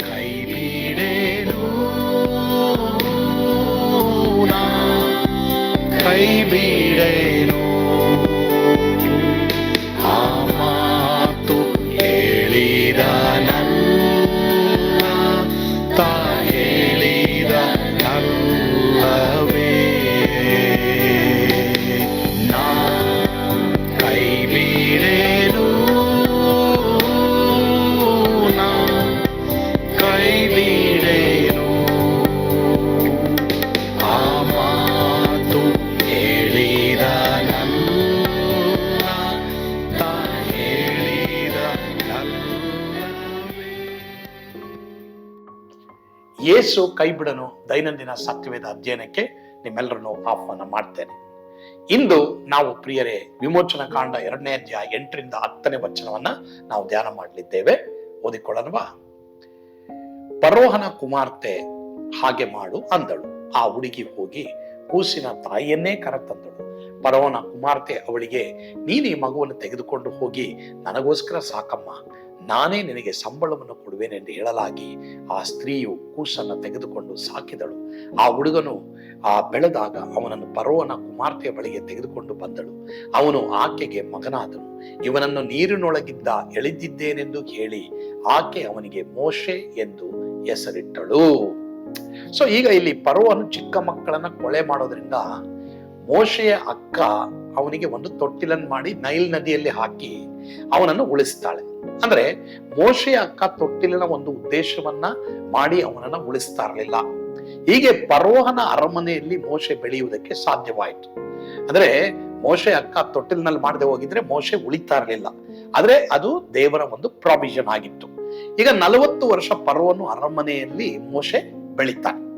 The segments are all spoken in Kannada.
ಕೈ ಬಿಡೇನು ಕೈ ಬಿಡನು ದೈನಂದಿನ ಸತ್ಯವೇದ ಅಧ್ಯಯನಕ್ಕೆ ನಿಮ್ಮೆಲ್ಲರನ್ನು ಆಹ್ವಾನ ಮಾಡ್ತೇನೆ. ಇಂದು ನಾವು ಪ್ರಿಯರೇ, ವಿಮೋಚನಾ ಕಾಂಡ ಎರಡನೇ ಅಧ್ಯಾಯ ಎಂಟರಿಂದ ಹತ್ತನೇ ವಚನವನ್ನ ನಾವು ಧ್ಯಾನ ಮಾಡಲಿದ್ದೇವೆ. ಓದಿಕೊಳ್ಳಲ್ವಾ ಪರೋಹನ ಕುಮಾರ್ತೆ ಹಾಗೆ ಮಾಡು ಅಂದಳು. ಆ ಹುಡುಗಿ ಹೋಗಿ ಕೂಸಿನ ತಾಯಿಯನ್ನೇ ಕರೆತಂದಳು. ಪರೋಹನ ಕುಮಾರ್ತೆ ಅವಳಿಗೆ, ನೀನು ಈ ಮಗುವನ್ನು ತೆಗೆದುಕೊಂಡು ಹೋಗಿ ನನಗೋಸ್ಕರ ಸಾಕಮ್ಮ. ನಾನೇ ನಿನಗೆ ಸಂಬಳವನ್ನು ಕೊಡುವೆನೆಂದು ಹೇಳಲಾಗಿ ಆ ಸ್ತ್ರೀಯು ಕೂಸನ್ನು ತೆಗೆದುಕೊಂಡು ಸಾಕಿದಳು. ಆ ಹುಡುಗನು ಆ ಬೆಳೆದಾಗ ಅವನನ್ನು ಪರೋವನ ಕುಮಾರ್ತೆಯ ಬಳಿಗೆ ತೆಗೆದುಕೊಂಡು ಬಂದಳು. ಅವನು ಆಕೆಗೆ ಮಗನಾದನು. ಇವನನ್ನು ನೀರಿನೊಳಗಿದ್ದ ಎಳೆದಿದ್ದೇನೆಂದು ಹೇಳಿ ಆಕೆ ಅವನಿಗೆ, ಮೋಶೆ ಎಂದು ಹೆಸರಿಟ್ಟಳು. ಸೊ ಈಗ ಇಲ್ಲಿ ಪರೋವನು ಚಿಕ್ಕ ಮಕ್ಕಳನ್ನ ಕೊಳೆ ಮಾಡೋದ್ರಿಂದ ಮೋಶೆಯ ಅಕ್ಕ ಅವನಿಗೆ ಒಂದು ತೊಟ್ಟಿಲನ್ನು ಮಾಡಿ ನೈಲ್ ನದಿಯಲ್ಲಿ ಹಾಕಿ ಅವನನ್ನು ಉಳಿಸ್ತಾಳೆ. ಅಂದ್ರೆ ಮೋಶೆಯ ಅಕ್ಕ ತೊಟ್ಟಿಲಿನ ಒಂದು ಉದ್ದೇಶವನ್ನ ಮಾಡಿ ಅವನನ್ನ ಉಳಿಸ್ತಾ ಇರಲಿಲ್ಲ ಹೀಗೆ ಪರೋಹನ ಅರಮನೆಯಲ್ಲಿ ಮೋಶೆ ಬೆಳೆಯುವುದಕ್ಕೆ ಸಾಧ್ಯವಾಯಿತು. ಅಂದ್ರೆ ಮೋಶೆ ಅಕ್ಕ ತೊಟ್ಟಿಲಿನಲ್ಲಿ ಮಾಡದೆ ಹೋಗಿದ್ರೆ ಮೋಶೆ ಉಳಿತಾ ಇರಲಿಲ್ಲ. ಆದ್ರೆ ಅದು ದೇವರ ಒಂದು ಪ್ರಾವಿಷನ್ ಆಗಿತ್ತು. ಈಗ ನಲವತ್ತು ವರ್ಷ ಪರ್ವನು ಅರಮನೆಯಲ್ಲಿ ಮೋಶೆ ಬೆಳೀತಾನೆ.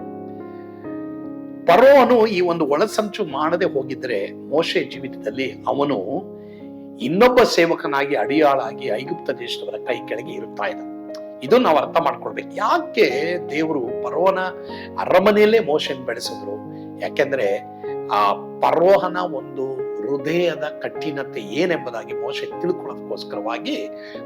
ಪರ್ವನು ಈ ಒಂದು ಒಳಸಂಚು ಮಾಡದೆ ಹೋಗಿದ್ರೆ ಮೋಶೆ ಜೀವಿತದಲ್ಲಿ ಅವನು ಇನ್ನೊಬ್ಬ ಸೇವಕನಾಗಿ ಅಡಿಯಾಳಾಗಿ ಐಗುಪ್ತ ದೇಶದವರ ಕೈ ಕೆಳಗೆ ಇರುತ್ತಾ ಇದ್ದ ಇದು ನಾವು ಅರ್ಥ ಮಾಡ್ಕೊಳ್ಬೇಕು. ಯಾಕೆ ದೇವರು ಪರ್ವನ ಅರಮನೆಯಲ್ಲೇ ಮೋಶನ್ ಬೆಳೆಸಿದ್ರು? ಯಾಕೆಂದ್ರೆ ಆ ಪರೋಹನ ಒಂದು ಹೃದಯದ ಕಠಿಣತೆ ಏನೆಂಬುದಾಗಿ ಮೋಶೆ ತಿಳ್ಕೊಳ್ಳೋದಕ್ಕೋಸ್ಕರವಾಗಿ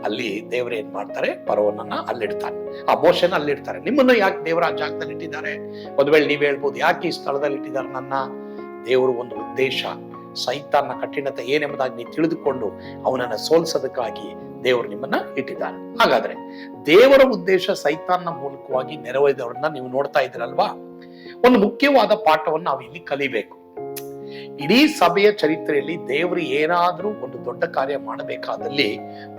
ಅಲ್ಲಿ ದೇವರು ಏನ್ ಮಾಡ್ತಾರೆ? ಪರ್ವನನ್ನ ಅಲ್ಲಿಡ್ತಾರೆ ಆ ಮೋಶನ ಅಲ್ಲಿಡ್ತಾರೆ. ನಿಮ್ಮನ್ನು ಯಾಕೆ ದೇವರ ಜಾಗದಲ್ಲಿ ಇಟ್ಟಿದ್ದಾರೆ? ಒಂದ್ ವೇಳೆ ನೀವ್ ಹೇಳ್ಬೋದು, ಯಾಕೆ ಈ ಸ್ಥಳದಲ್ಲಿ ಇಟ್ಟಿದ್ದಾರೆ ನನ್ನ? ದೇವರು ಒಂದು ಉದ್ದೇಶ. ಸೈತಾನ್ನ ಕಠಿಣತೆ ಏನೆಂಬುದಾಗಿ ನೀವು ತಿಳಿದುಕೊಂಡು ಅವನನ್ನ ಸೋಲ್ಸೋದಕ್ಕಾಗಿ ದೇವರು ನಿಮ್ಮನ್ನ ಇಟ್ಟಿದ್ದಾರೆ. ಹಾಗಾದ್ರೆ ದೇವರ ಉದ್ದೇಶ ಸೈತಾನ್ನ ಮೂಲಕವಾಗಿ ನೆರವೇರಿದವ್ರನ್ನ ನೀವು ನೋಡ್ತಾ ಇದ್ರಲ್ವಾ ಒಂದು ಮುಖ್ಯವಾದ ಪಾಠವನ್ನು ನಾವು ಇಲ್ಲಿ ಕಲಿಬೇಕು. ಇಡೀ ಸಭೆಯ ಚರಿತ್ರೆಯಲ್ಲಿ ದೇವರು ಏನಾದರೂ ಒಂದು ದೊಡ್ಡ ಕಾರ್ಯ ಮಾಡಬೇಕಾದಲ್ಲಿ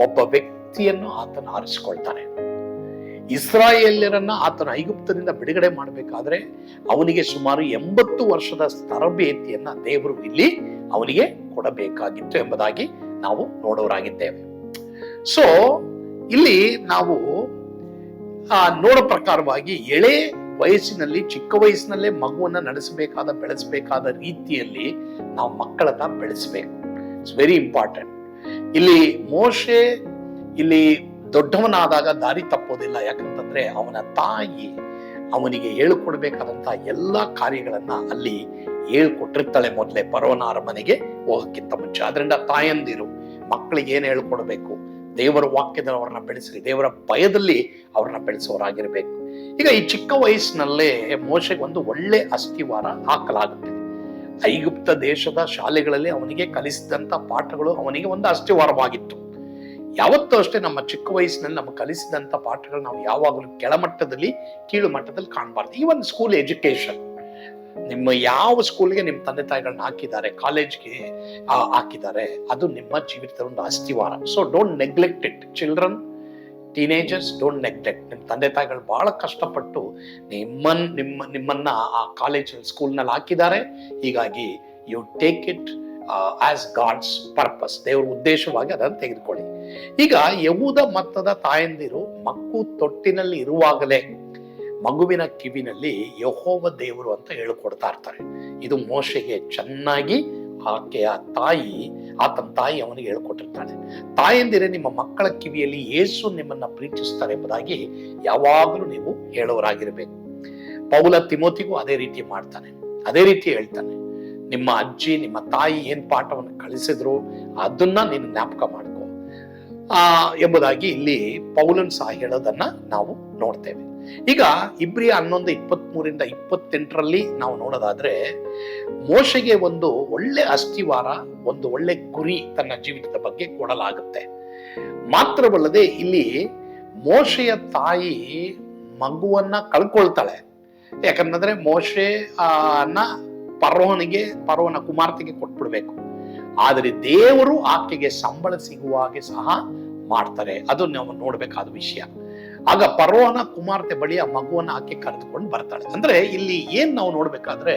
ಒಬ್ಬ ವ್ಯಕ್ತಿಯನ್ನು ಆತನ ಆರಿಸಿಕೊಳ್ತಾನೆ. ಇಸ್ರಾಯೇಲ್ಯರನ್ನ ಆತನ ಐಗುಪ್ತದಿಂದ ಬಿಡುಗಡೆ ಮಾಡಬೇಕಾದ್ರೆ ಅವನಿಗೆ ಸುಮಾರು ಎಂಬತ್ತು ವರ್ಷದ ತರಬೇತಿಯನ್ನ ದೇವರು ಇಲ್ಲಿ ಅವನಿಗೆ ಕೊಡಬೇಕಾಗಿತ್ತು ಎಂಬುದಾಗಿ ನಾವು ನೋಡೋರಾಗಿದ್ದೇವೆ. ಸೊ ಇಲ್ಲಿ ನಾವು ನೋಡೋ ಪ್ರಕಾರವಾಗಿ ಎಳೆ ವಯಸ್ಸಿನಲ್ಲಿ, ಚಿಕ್ಕ ವಯಸ್ಸಿನಲ್ಲೇ ಮಗುವನ್ನ ನಡೆಸಬೇಕಾದ, ಬೆಳೆಸಬೇಕಾದ ರೀತಿಯಲ್ಲಿ ನಾವು ಮಕ್ಕಳನ್ನ ಬೆಳೆಸಬೇಕು. ಇಟ್ಸ್ ವೆರಿ ಇಂಪಾರ್ಟೆಂಟ್ ಇಲ್ಲಿ ಮೋಶೆ ಇಲ್ಲಿ ದೊಡ್ಡವನಾದಾಗ ದಾರಿ ತಪ್ಪೋದಿಲ್ಲ. ಯಾಕಂತಂದ್ರೆ ಅವನ ತಾಯಿ ಅವನಿಗೆ ಹೇಳ್ಕೊಡ್ಬೇಕಾದಂತಹ ಎಲ್ಲಾ ಕಾರ್ಯಗಳನ್ನ ಅಲ್ಲಿ ಹೇಳ್ಕೊಟ್ಟಿರ್ತಾಳೆ ಮೊದಲೇ ಪರೋನ ಅರಮನೆಗೆ ಹೋಗಕ್ಕಿಂತ ಮುಂಚೆ. ಅದರಿಂದ ತಾಯಂದಿರು ಮಕ್ಕಳಿಗೆ ಏನ್ ಹೇಳ್ಕೊಡ್ಬೇಕು? ದೇವರ ವಾಕ್ಯದಲ್ಲಿ ಅವ್ರನ್ನ ಬೆಳೆಸಲಿ ದೇವರ ಭಯದಲ್ಲಿ ಅವ್ರನ್ನ ಬೆಳೆಸೋರಾಗಿರ್ಬೇಕು ಈಗ ಈ ಚಿಕ್ಕ ವಯಸ್ಸಿನಲ್ಲೇ ಮೋಶೆಗೆ ಒಂದು ಒಳ್ಳೆ ಅಸ್ಥಿವಾರ ಹಾಕಲಾಗುತ್ತೆ ಐಗುಪ್ತ ದೇಶದ ಶಾಲೆಗಳಲ್ಲಿ ಅವನಿಗೆ ಕಲಿಸಿದಂತ ಪಾಠಗಳು ಅವನಿಗೆ ಒಂದು ಅಸ್ಥಿವಾರವಾಗಿತ್ತು. ಯಾವತ್ತೂ ಅಷ್ಟೇ ನಮ್ಮ ಚಿಕ್ಕ ವಯಸ್ಸಿನಲ್ಲಿ ನಮಗೆ ಕಲಿಸಿದಂತ ಪಾಠಗಳು ನಾವು ಯಾವಾಗಲೂ ಕೆಳಮಟ್ಟದಲ್ಲಿ ಕೀಳು ಮಟ್ಟದಲ್ಲಿ ಕಾಣಬಾರ್ದು. ಈ ಒಂದು ಸ್ಕೂಲ್ ಎಜುಕೇಶನ್ ನಿಮ್ಮ ಯಾವ ಸ್ಕೂಲ್ಗೆ ನಿಮ್ಮ ತಂದೆ ತಾಯಿಗಳನ್ನ ಹಾಕಿದ್ದಾರೆ ಕಾಲೇಜ್ಗೆ ಹಾಕಿದ್ದಾರೆ, ಅದು ನಿಮ್ಮ ಜೀವಿತದ ಒಂದು ಅಸ್ಥಿವಾರ so don't neglect it children teenagers don't neglect ನಿಮ್ಮ ತಂದೆ ತಾಯಿಗಳು ಬಹಳ ಕಷ್ಟಪಟ್ಟು ನಿಮ್ಮನ್, ನಿಮ್ಮ, ನಿಮ್ಮನ್ನ ಆ ಕಾಲೇಜ್ ಸ್ಕೂಲ್ನಲ್ಲಿ ಹಾಕಿದ್ದಾರೆ. ಹೀಗಾಗಿ you take it as God's purpose ದೇವರ ಉದ್ದೇಶವಾಗಿ ಅದನ್ನು ತೆಗೆದುಕೊಳ್ಳಿ. ಈಗ ಯಹೂದ ಮತ್ತದ ತಾಯಂದಿರು ಮಕ್ಕು ತೊಟ್ಟಿನಲ್ಲಿ ಇರುವಾಗಲೇ ಮಗುವಿನ ಕಿವಿನಲ್ಲಿ ಯಹೋವ ದೇವರು ಅಂತ ಹೇಳಿಕೊಡ್ತಾ ಇರ್ತಾರೆ. ಇದು ಮೋಶೆಗೆ ಚೆನ್ನಾಗಿ ಆಕೆಯ ತಾಯಿ, ಆತನ ತಾಯಿ ಅವನಿಗೆ ಹೇಳ್ಕೊಟ್ಟಿರ್ತಾಳೆ. ತಾಯಂದಿರೆ, ನಿಮ್ಮ ಮಕ್ಕಳ ಕಿವಿಯಲ್ಲಿ ಯೇಸು ನಿಮ್ಮನ್ನ ಪ್ರೀತಿಸ್ತಾರೆ ಎಂಬುದಾಗಿ ಯಾವಾಗಲೂ ನೀವು ಹೇಳೋರಾಗಿರ್ಬೇಕು. ಪೌಲ ತಿಮೋತಿಗೂ ಅದೇ ರೀತಿ ಮಾಡ್ತಾನೆ. ಅದೇ ರೀತಿ ಹೇಳ್ತಾನೆ. ನಿಮ್ಮ ಅಜ್ಜಿ, ನಿಮ್ಮ ತಾಯಿ ಏನ್ ಪಾಠವನ್ನು ಕಳಿಸಿದ್ರು ಅದನ್ನ ನೀನು ಜ್ಞಾಪಕ ಮಾಡ್ಕೋ. ಆ, ಎಂಬುದಾಗಿ ಇಲ್ಲಿ ಪೌಲನ್ ಸಹ ಹೇಳೋದನ್ನ ನಾವು ನೋಡ್ತೇವೆ. ಈಗ ಇಬ್ರಿಯ ಹನ್ನೊಂದು ಇಪ್ಪತ್ಮೂರಿಂದ ಇಪ್ಪತ್ತೆಂಟರಲ್ಲಿ ನಾವು ನೋಡೋದಾದ್ರೆ, ಮೋಶೆಗೆ ಒಂದು ಒಳ್ಳೆ ಅಸ್ಥಿವಾರ ಒಂದು ಒಳ್ಳೆ ಗುರಿ ತನ್ನ ಜೀವಿತದ ಬಗ್ಗೆ ಕೊಡಲಾಗುತ್ತೆ. ಮಾತ್ರವಲ್ಲದೆ ಇಲ್ಲಿ ಮೋಶೆಯ ತಾಯಿ ಮಗುವನ್ನ ಕಳ್ಕೊಳ್ತಾಳೆ. ಯಾಕಂತಂದ್ರೆ ಮೋಶೆ ಅನ್ನ ಪರ್ವನಿಗೆ ಪರ್ವನ ಕುಮಾರ್ತೆಗೆ ಕೊಟ್ಬಿಡ್ಬೇಕು. ಆದರೆ ದೇವರು ಆಕೆಗೆ ಸಂಬಳ ಸಿಗುವ ಹಾಗೆ ಸಹ ಮಾಡ್ತಾರೆ. ಅದು ನಾವು ನೋಡ್ಬೇಕಾದ ವಿಷಯ. ಆಗ ಪರ್ವನ ಕುಮಾರ್ತೆ ಬಳಿ ಆ ಮಗುವನ್ನ ಆಕೆ ಕರೆದುಕೊಂಡು ಬರ್ತಾಳೆ. ಅಂದ್ರೆ ಇಲ್ಲಿ ಏನ್ ನಾವು ನೋಡ್ಬೇಕಾದ್ರೆ,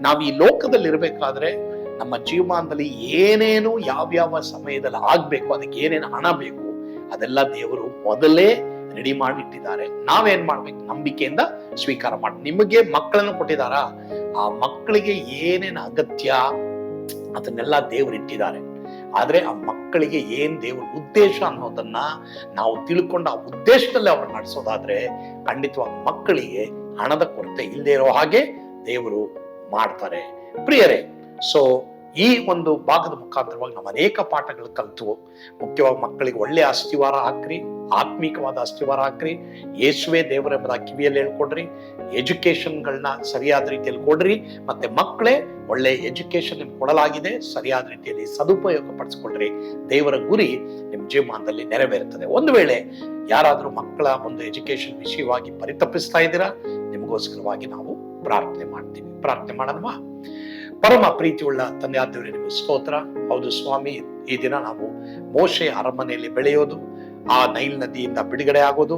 ನಾವು ಈ ಲೋಕದಲ್ಲಿ ಇರ್ಬೇಕಾದ್ರೆ ನಮ್ಮ ಜೀವಮಾನದಲ್ಲಿ ಏನೇನು ಯಾವ್ಯಾವ ಸಮಯದಲ್ಲಿ ಆಗ್ಬೇಕು, ಅದಕ್ಕೆ ಏನೇನು ಹಣ ಬೇಕು, ಅದೆಲ್ಲ ದೇವರು ಮೊದಲೇ ರೆಡಿ ಮಾಡಿಟ್ಟಿದ್ದಾರೆ. ನಾವೇನ್ ಮಾಡ್ಬೇಕು? ನಂಬಿಕೆಯಿಂದ ಸ್ವೀಕಾರ ಮಾಡಿ ನಿಮಗೆ ಮಕ್ಕಳನ್ನು ಕೊಟ್ಟಿದಾರ ಆ ಮಕ್ಕಳಿಗೆ ಏನೇನು ಅಗತ್ಯ? ಅದನ್ನೆಲ್ಲ ದೇವರು ಇಟ್ಟಿದ್ದಾರೆ. ಆದ್ರೆ ಆ ಮಕ್ಕಳಿಗೆ ಏನ್ ದೇವ್ರ ಉದ್ದೇಶ ಅನ್ನೋದನ್ನ ನಾವು ತಿಳ್ಕೊಂಡು ಆ ಉದ್ದೇಶದಲ್ಲಿ ಅವ್ರನ್ನ ನಡೆಸೋದಾದ್ರೆ ಖಂಡಿತವಾಗಿ ಮಕ್ಕಳಿಗೆ ಹಣದ ಕೊರತೆ ಇಲ್ಲದೆ ಇರೋ ಹಾಗೆ ದೇವರು ಮಾಡ್ತಾರೆ. ಪ್ರಿಯರೇ ಸೊ ಈ ಒಂದು ಭಾಗದ ಮುಖಾಂತರವಾಗಿ ನಾವು ಅನೇಕ ಪಾಠಗಳು ಕಲಿತು ಮುಖ್ಯವಾಗಿ ಮಕ್ಕಳಿಗೆ ಒಳ್ಳೆ ಅಸ್ತಿವಾರ ಹಾಕ್ರಿ. ಆತ್ಮಿಕವಾದ ಅಸ್ತಿವಾರ ಹಾಕ್ರಿ. ಯೇಸುವೆ ದೇವರೆಂಬುದ ಕಿವಿಯಲ್ಲಿ ಹೇಳ್ಕೊಡ್ರಿ. ಎಜುಕೇಶನ್ಗಳನ್ನ ಸರಿಯಾದ ರೀತಿಯಲ್ಲಿ ಕೊಡ್ರಿ. ಮತ್ತೆ ಮಕ್ಕಳೇ, ಒಳ್ಳೆ ಎಜುಕೇಶನ್ ನಿಮ್ಗೆ ಕೊಡಲಾಗಿದೆ. ಸರಿಯಾದ ರೀತಿಯಲ್ಲಿ ಸದುಪಯೋಗ ಪಡಿಸ್ಕೊಳ್ರಿ ದೇವರ ಗುರಿ ನಿಮ್ಮ ಜೀವಮಾನದಲ್ಲಿ ನೆರವೇರುತ್ತದೆ. ಒಂದು ವೇಳೆ ಯಾರಾದರೂ ಮಕ್ಕಳ ಒಂದು ಎಜುಕೇಶನ್ ವಿಷಯವಾಗಿ ಪರಿತಪ್ಪಿಸ್ತಾ ಇದ್ದೀರಾ, ನಿಮಗೋಸ್ಕರವಾಗಿ ನಾವು ಪ್ರಾರ್ಥನೆ ಮಾಡ್ತೀವಿ. ಪ್ರಾರ್ಥನೆ ಮಾಡೋಣವಾ? ಪರಮ ಪ್ರೀತಿಯುಳ್ಳ ತಂದೆ ಆದವರೇ ನಿಮಗೆ ಸ್ತೋತ್ರ. ಹೌದು ಸ್ವಾಮಿ, ಈ ದಿನ ನಾವು ಮೋಶೆ ಅರಮನೆಯಲ್ಲಿ ಬೆಳೆಯೋದು ಆ ನೈಲ್ ನದಿಯಿಂದ ಬಿಡುಗಡೆ ಆಗೋದು,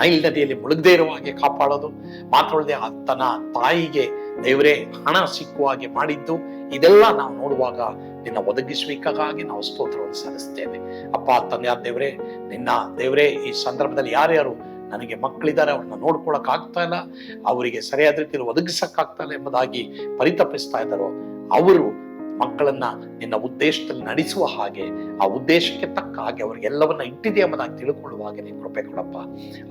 ನೈಲ್ ನದಿಯಲ್ಲಿ ಮುಳುಗದೇ ಇರುವ ಹಾಗೆ ಕಾಪಾಡೋದು, ಮಾತ್ರವಲ್ಲದೆ ತನ್ನ ತಾಯಿಗೆ ದೇವರೇ ಹಣ ಸಿಕ್ಕುವ ಹಾಗೆ ಮಾಡಿದ್ದು, ಇದೆಲ್ಲ ನಾವು ನೋಡುವಾಗ ನಿನ್ನ ಒದಗಿಸುವಿಕಾಗಿ ನಾವು ಸ್ತೋತ್ರವನ್ನು ಸಲ್ಲಿಸ್ತೇವೆ. ಅಪ್ಪ ತಂದೆಯ ದೇವರೇ, ನಿನ್ನ ದೇವರೇ, ಈ ಸಂದರ್ಭದಲ್ಲಿ ಯಾರ್ಯಾರು ನನಗೆ ಮಕ್ಕಳಿದ್ದಾರೆ, ಅವ್ರನ್ನ ನೋಡ್ಕೊಳಕ್ ಆಗ್ತಾ ಇಲ್ಲ, ಅವರಿಗೆ ಸರಿಯಾದ ರೀತಿಯಲ್ಲಿ ಒದಗಿಸಕ್ ಆಗ್ತಾ ಇಲ್ಲ ಎಂಬುದಾಗಿ ಪರಿತಪಿಸ್ತಾ ಇದ್ದಾರೋ, ಅವರು ಮಕ್ಕಳನ್ನ ನಿನ್ನ ಉದ್ದೇಶದಲ್ಲಿ ನಡೆಸುವ ಹಾಗೆ, ಆ ಉದ್ದೇಶಕ್ಕೆ ತಕ್ಕ ಹಾಗೆ ಅವ್ರಿಗೆಲ್ಲವನ್ನ ಇಟ್ಟಿದೆ ಎಂಬುದಾಗಿ ತಿಳ್ಕೊಳ್ಳುವ ಹಾಗೆ ನೀವು ಕೃಪೆ ಕೊಡಪ್ಪ.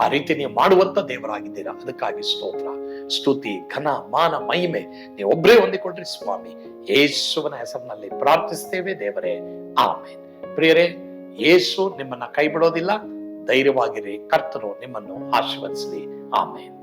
ಆ ರೀತಿ ನೀವು ಮಾಡುವಂತ ದೇವರಾಗಿದ್ದೀರಾ? ಅದಕ್ಕಾಗಿ ಸ್ತೋತ್ರ. ಸ್ತುತಿ, ಘನ, ಮಾನ, ಮಹಿಮೆ ನೀವು ಒಬ್ಬರೇ ಹೊಂದಿಕೊಂಡ್ರಿ ಸ್ವಾಮಿ. ಯೇಸುವನ ಹೆಸರಿನಲ್ಲಿ ಪ್ರಾರ್ಥಿಸ್ತೇವೆ ದೇವರೇ. ಆಮೇಲೆ ಪ್ರಿಯರೇ, ಯೇಸು ನಿಮ್ಮನ್ನ ಕೈ ಬಿಡೋದಿಲ್ಲ ಧೈರ್ಯವಾಗಿರಿ. ಕರ್ತನು ನಿಮ್ಮನ್ನು ಆಶೀರ್ವದಿಸಲಿ. ಆಮೇಲೆ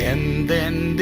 and then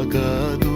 ಸಾಲಾಗದು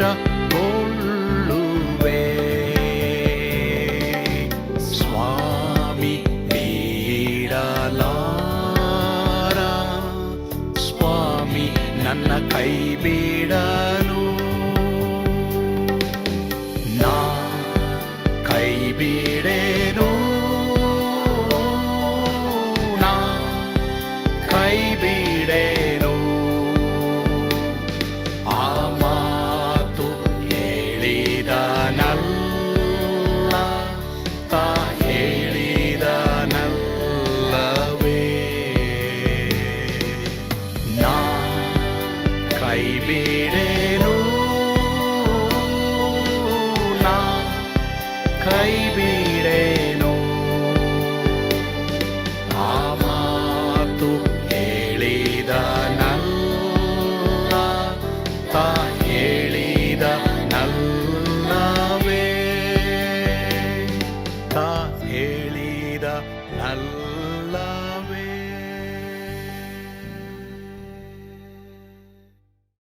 Russia. ಕೈ